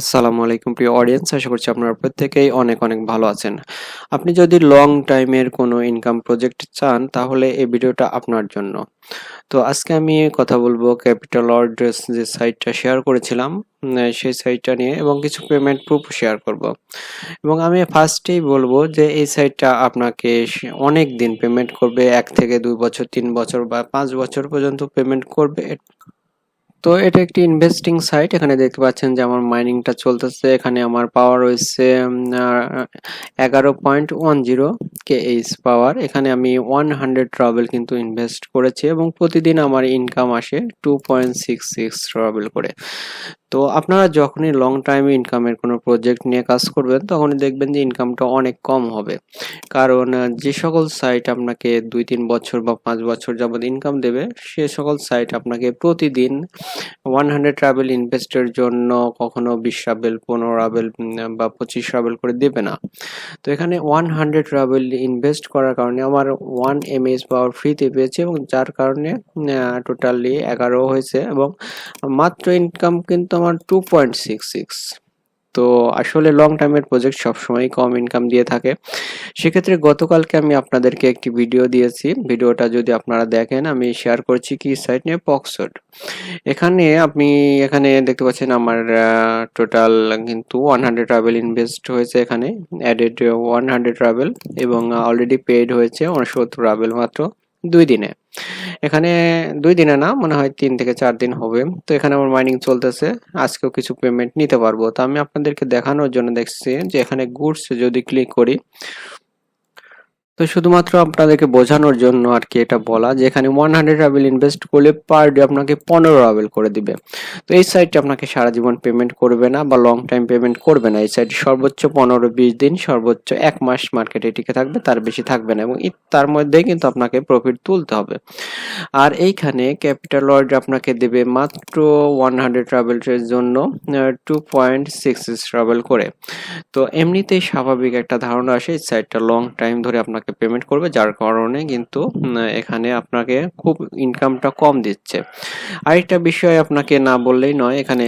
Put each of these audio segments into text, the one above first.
আসসালামু আলাইকুম প্রিয় অডিয়েন্স আশা করছি আপনারা প্রত্যেকেই অনেক অনেক ভালো আছেন। আপনি যদি লং টাইমের কোনো ইনকাম প্রজেক্ট চান, তাহলে এই ভিডিওটা আপনার জন্য। তো আজকে আমি কথা বলব ক্যাপিটাল অর্ডার্স যে সাইটটা শেয়ার করেছিলাম সেই সাইটটা নিয়ে এবং কিছু পেমেন্ট প্রুফ শেয়ার করব। এবং আমি ফার্স্টেই বলব যে এই সাইটটা আপনাকে অনেক দিন পেমেন্ট করবে, এক থেকে দুই বছর, তিন বছর বা পাঁচ বছর পর্যন্ত পেমেন্ট করবে। তো এটা একটি ইনভেস্টিং সাইট এখানে দেখতে পাচ্ছেন যে আমার মাইনিংটা চলতেছে, এখানে আমার পাওয়ার রয়েছে এগারো point one zero K H power এখানে আমি ওয়ান হান্ড্রেড ট্রাভেল কিন্তু ইনভেস্ট করেছি এবং প্রতিদিন আমার ইনকাম আসে two point six six travel করে। তো আপনারা যখনই লং টাইম ইনকামের কোনো প্রজেক্ট নিয়ে কাজ করবেন, তখনই দেখবেন যে ইনকামটা অনেক কম হবে। কারণ যে সকল সাইট আপনাকে দুই, তিন বছর বা পাঁচ বছর যাবত ইনকাম দেবে, সে সকল সাইট আপনাকে প্রতিদিন ওয়ান হান্ড্রেড ট্রাভেল ইনভেস্টের জন্য কখনো বিশ রাবেল পনেরো রাবেল বা পঁচিশ রাবেল করে দেবে না। তো এখানে ওয়ান হান্ড্রেড রাবেল ইনভেস্ট করার কারণে আমার ওয়ান এম এস পাওয়ার ফ্রিতে পেয়েছে এবং যার কারণে টোটালি এগারো হয়েছে এবং মাত্র ইনকাম কিন্তু আমার টু পয়েন্ট সিক্স সিক্স তো আসলে লং টাইমের প্রজেক্ট সবসময় কম ইনকাম দিয়ে থাকে। সেক্ষেত্রে গতকালকে আমি আপনাদেরকে একটি ভিডিও দিয়েছি। ভিডিওটা যদি আপনারা দেখেন, আমি শেয়ার করছি কি সাইট নিয়ে পক্সড এখানে আপনি, এখানে দেখতে পাচ্ছেন আমার টোটাল কিন্তু ওয়ান হান্ড্রেড ট্রাভেল ইনভেস্ট হয়েছে এখানে। অ্যাডেড ওয়ান হান্ড্রেড ট্রাভেল এবং অলরেডি পেড হয়েছে উনসত্তর ট্রাভেল মাত্র দুই দিনে। এখানে দুই দিনে না, মনে হয় তিন থেকে চার দিন হবে। তো এখানে আমার মাইনিং চলতেছে। আজকেও কিছু পেমেন্ট নিতে পারব। তো আমি আপনাদেরকে দেখানোর জন্য দেখছি যে এখানে গুডস যদি ক্লিক করি তো শুধুমাত্র আপনাদেরকে বোঝানোর জন্য আর কি এটা বলা, যে এখানে ওয়ান হান্ড্রেড রাবেল ইনভেস্ট করলে পার ডে আপনাকে পনেরো রাবেল করে দিবে। তো এই সাইটটা আপনাকে সারা জীবন পেমেন্ট করবে না বা লং টাইম পেমেন্ট করবে না। এই সাইট সর্বোচ্চ পনেরো বিশ দিন, সর্বোচ্চ এক মাস মার্কেটে টিকে থাকবে, তার বেশি থাকবে না এবং তার মধ্যেই কিন্তু আপনাকে প্রফিট তুলতে হবে। আর এইখানে ক্যাপিটাল ওয়ার্ড আপনাকে দেবে মাত্র ওয়ান হান্ড্রেড ট্রাভেলের জন্য টু পয়েন্ট সিক্স ট্রাভেল করে। তো এমনিতেই স্বাভাবিক একটা ধারণা আসে, এই সাইটটা লং টাইম ধরে আপনাকে পেমেন্ট করবে, যার কারণে কিন্তু এখানে আপনাকে খুব ইনকামটা কম দিচ্ছে। আরেকটা বিষয় আপনাকে না বললেই নয়, এখানে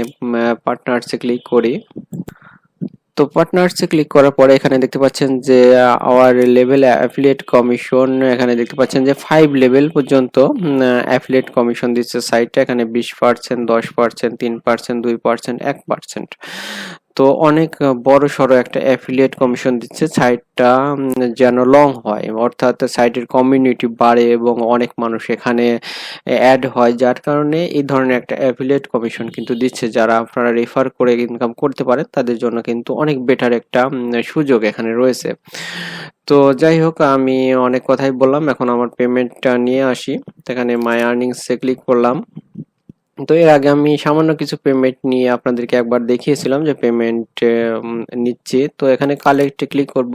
পার্টনার্সে ক্লিক করি। তো পার্টনার্সে ক্লিক করার পরে এখানে দেখতে পাচ্ছেন যে আওয়ার লেভেল অ্যাফিলিয়েট কমিশন এখানে দেখতে পাচ্ছেন যে ফাইভ লেভেল পর্যন্ত অ্যাফিলিয়েট কমিশন দিচ্ছে সাইটটা এখানে বিশ পার্সেন্ট দশ পার্সেন্ট তিন পার্সেন্ট দুই পার্সেন্ট এক পার্সেন্ট তো অনেক বড় সড়ো একটা অ্যাফিলিয়েট কমিশন দিচ্ছে সাইটটা যেন লং হয়। অর্থাৎ সাইটের কমিউনিটি বাড়ে এবং অনেক মানুষ এখানে অ্যাড হয়। যার কারণে এই ধরনের একটা অ্যাফিলিয়েট কমিশন কিন্তু দিচ্ছে, যারা আপনারা রেফার করে ইনকাম করতে পারেন, তাদের জন্য কিন্তু অনেক বেটার একটা সুযোগ এখানে রয়েছে। তো যাই হোক, আমি অনেক কথাই বললাম। এখন আমার পেমেন্টটা নিয়ে আসি। এখানে মাই আর্নিংসে ক্লিক করলাম। তো এর আগে আমি সামান্য কিছু পেমেন্ট নিয়ে আপনাদেরকে একবার দেখিয়েছিলাম যে পেমেন্ট নিচ্ছি। তো এখানে কালেক্টে ক্লিক করব।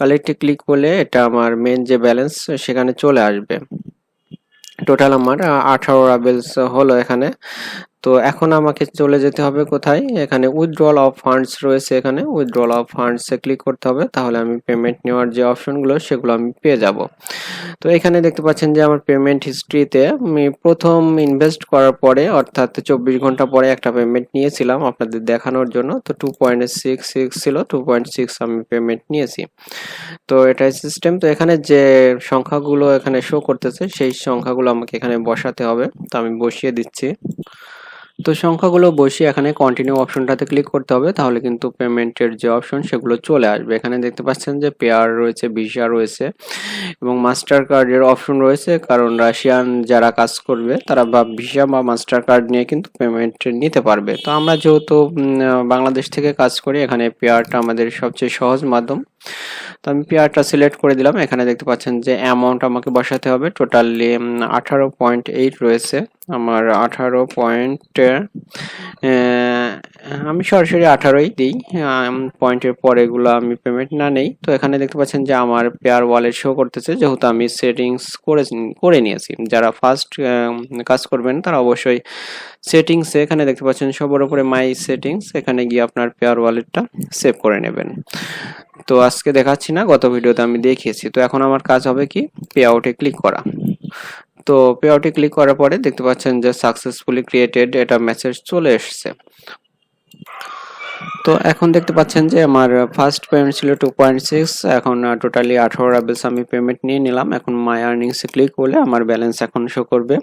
কালেক্টে ক্লিক করলে এটা আমার মেন যে ব্যালেন্স সেখানে চলে আসবে। টোটাল আমার, আঠারো রাবেলস হলো এখানে। তো এখন আমাকে চলে যেতে হবে কোথায়? এখানে উইথড্রল অফ ফান্ডস রয়েছে এখানে। উইথড্রল অফ ফান্ডসে ক্লিক করতে হবে, তাহলে আমি পেমেন্ট নেওয়ার যে অপশনগুলো সেগুলো আমি পেয়ে যাব। তো এখানে দেখতে পাচ্ছেন যে আমার পেমেন্ট হিস্ট্রিতে আমি প্রথম ইনভেস্ট করার পরে, অর্থাৎ চব্বিশ ঘণ্টা পরে একটা পেমেন্ট নিয়েছিলাম আপনাদের দেখানোর জন্য। তো টু পয়েন্ট সিক্স সিক্স ছিল টু পয়েন্ট সিক্স আমি পেমেন্ট নিয়েছি। তো এটাই সিস্টেম তো এখানে যে সংখ্যাগুলো এখানে শো করতেছে, সেই সংখ্যাগুলো আমাকে এখানে বসাতে হবে। তো আমি বসিয়ে দিচ্ছি। তো সংখ্যাগুলো বসিয়ে এখানে কন্টিনিউ অপশনটাতে ক্লিক করতে হবে, তাহলে কিন্তু পেমেন্টের যে অপশন সেগুলো চলে আসবে। এখানে দেখতে পাচ্ছেন যে পেয়ার রয়েছে ভিসা রয়েছে এবং মাস্টার কার্ডের অপশন রয়েছে, কারণ রাশিয়ান যারা কাজ করবে, তারা বা ভিসা বা মাস্টার কার্ড নিয়ে কিন্তু পেমেন্ট নিতে পারবে। তো আমরা যেহেতু বাংলাদেশ থেকে কাজ করি, এখানে পেয়ারটা আমাদের সবচেয়ে সহজ মাধ্যম। তো আমি পেয়ারটা সিলেক্ট করে দিলাম। এখানে দেখতে পাচ্ছেন যে অ্যামাউন্ট আমাকে বসাতে হবে। টোটালি আঠারো পয়েন্ট এইট রয়েছে। আমার আঠারো পয়েন্ট আমি সরাসরি আঠারোই দিই। পয়েন্টের পরে এগুলো আমি পেমেন্ট না নেই। তো এখানে দেখতে পাচ্ছেন যে আমার পেয়ার ওয়ালেট শো করতেছে। যেহেতু আমি সেটিংস করে করে নিয়েছি, যারা ফার্স্ট কাজ করবেন তারা অবশ্যই সেটিংসে এখানে দেখতে পাচ্ছেন সবার উপরে মাই সেটিংস এখানে গিয়ে আপনার পেয়ার ওয়ালেটটা সেভ করে নেবেন। তো আজকে দেখাচ্ছি না, গত ভিডিওতে আমি দেখিয়েছি। তো এখন আমার কাজ হবে কি? পে আউটে ক্লিক করা। তো পে আউটে ক্লিক করার পরে দেখতে পাচ্ছেন যে সাকসেসফুলি ক্রিয়েটেড এটা মেসেজ চলে এসেছে। তো এখন দেখতে পাচ্ছেন যে আমার ফার্স্ট পেমেন্ট ছিল টু পয়েন্ট সিক্স এখন টোটালি আঠারো রাবেলস আমি পেমেন্ট নিয়ে নিলাম। এখন মাই আর্নিংসে ক্লিক করলে আমার ব্যালেন্স এখন শো করবে।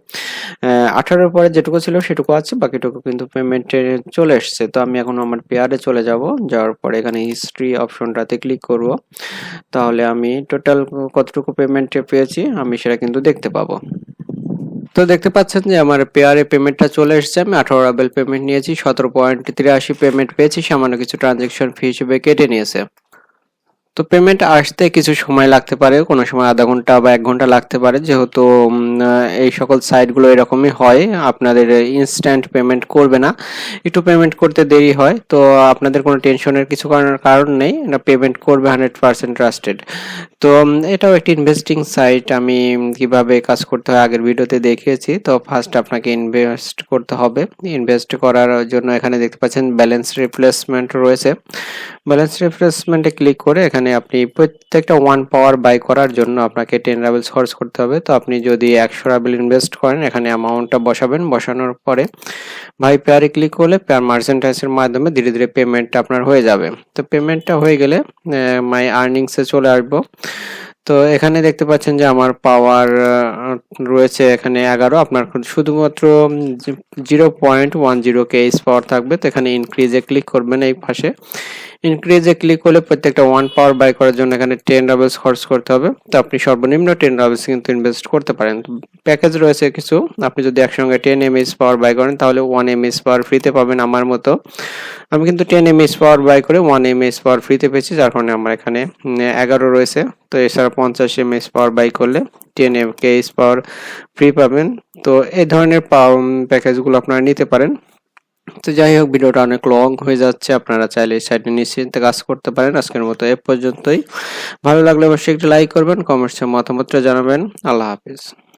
আঠারোর পরে যেটুকু ছিল সেটুকু আছে, বাকিটুকু কিন্তু পেমেন্টে চলে এসছে। তো আমি এখন আমার পেয়ারে চলে যাব। যাওয়ার পরে এখানে হিস্ট্রি অপশনটাতে ক্লিক করব। তাহলে আমি টোটাল কতটুকু পেমেন্টে পেয়েছি আমি সেটা কিন্তু দেখতে পাবো। তো দেখতে পাচ্ছেন যে আমার পেয়ারে পেমেন্টটা চলে এসেছে। আমি আঠারো রাবেল পেমেন্ট নিয়েছি, সতেরো পয়েন্ট তিরাশি পেমেন্ট পেয়েছি, সামান্য কিছু ট্রানজেকশন ফি হিসেবে কেটে নিয়েছে। তো পেমেন্ট আসতে কিছু সময় লাগতে পারে, কোনো সময় আধা ঘণ্টা বা এক ঘণ্টা লাগতে পারে। যেহেতু এই সকল সাইটগুলো এরকমই হয়, আপনাদের ইনস্ট্যান্ট পেমেন্ট করবে না। একটু পেমেন্ট করতে দেরি হয়, তো আপনাদের কোনো টেনশনের কিছু কারণ নেই। এটা পেমেন্ট করবে হান্ড্রেড পার্সেন্ট ট্রাস্টেড তো এটাও একটি ইনভেস্টিং সাইট আমি কীভাবে কাজ করতে হয় আগের ভিডিওতে দেখিয়েছি। তো ফার্স্ট আপনাকে ইনভেস্ট করতে হবে। ইনভেস্ট করার জন্য এখানে দেখতে পাচ্ছেন ব্যালেন্স রিপ্লেসমেন্ট রয়েছে। ব্যালেন্স রিপ্লেসমেন্টে ক্লিক করে এখানে আপনি প্রত্যেকটা ওয়ান পাওয়ার বাই করার জন্য আপনাকে টেন রাবেলস খরচ করতে হবে। তো আপনি যদি একশো রাবেল ইনভেস্ট করেন, এখানে অ্যামাউন্টটা বসাবেন। বসানোর পরে ভাই পেয়ারে ক্লিক করলে পেয়ার মার্চেন্টাইজের মাধ্যমে ধীরে ধীরে পেমেন্টটা আপনার হয়ে যাবে। তো পেমেন্টটা হয়ে গেলে মাই আর্নিংসে চলে আসব। তো এখানে দেখতে পাচ্ছেন যে আমার পাওয়ার রয়েছে এখানে এগারো। আপনার শুধুমাত্র জিরো পয়েন্ট ওয়ান জিরো কেস পাওয়ার থাকবে। তো এখানে ইনক্রিজে ক্লিক করবেন এই পাশে। ইনক্রিজে ক্লিক করলে প্রত্যেকটা ওয়ান পাওয়ার বাই করার জন্য এখানে টেন রাবেলস খরচ করতে হবে। তো আপনি সর্বনিম্ন টেন রাবেলস কিন্তু ইনভেস্ট করতে পারেন। প্যাকেজ রয়েছে কিছু। আপনি যদি একসঙ্গে টেন এমএস পাওয়ার বাই করেন তাহলে ওয়ান এমএস পাওয়ার ফ্রিতে পাবেন আমার মতো। আমি কিন্তু ten M S power buy করে ওয়ান এম এস পাওয়ার ফ্রিতে পেয়েছি, যার কারণে আমার এখানে এগারো রয়েছে। তো এছাড়া পঞ্চাশ এম এস পাওয়ার বাই করলে ten M K S power free পাবেন। তো এই ধরনের প্যাকেজগুলো আপনারা নিতে পারেন। তো যাই হোক, ভিডিওটা অনেক লং হয়ে যাচ্ছে। আপনারা চাইলে এই সাইডে নিশ্চিন্তে কাজ করতে পারেন। আজকের মতো এ পর্যন্তই। ভালো লাগলে অবশ্যই একটু লাইক করবেন কমেন্টসে মতামতটা জানাবেন। আল্লাহ হাফিজ।